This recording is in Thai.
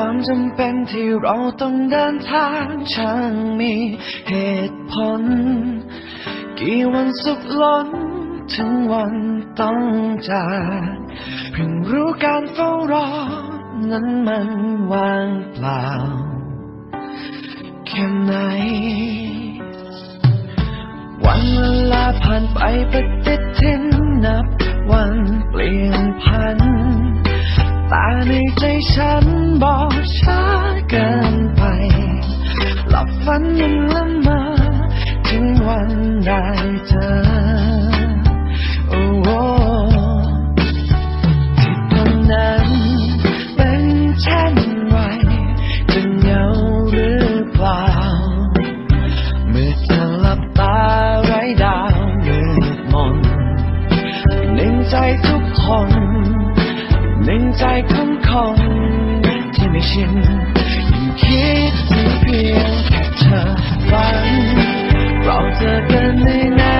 ความจำเป็นที่เราต้องเดินทางช่างมีเหตุผล กี่วันสุขล้น ถึงวันต้องจากเพิ่งรู้การเฝ้ารอ นั้นมันว่างเปล่า แค่ไหน วันเวลาผ่านไปปฏิทินนับ วันเปลี่ยนพัน ตาในใจฉัน ยังละเมอถึงวันได้เจอโอ้โหที่ตรงนั้นเป็นเช่นไรจะเหงาหรือเปล่า เมื่อเธอหลับตาไร้ดาวมืดมนหนึ่งใจทุกคนหนึ่งใจของคนที่ไม่ชินยิ่งคิด จะกันในนั้น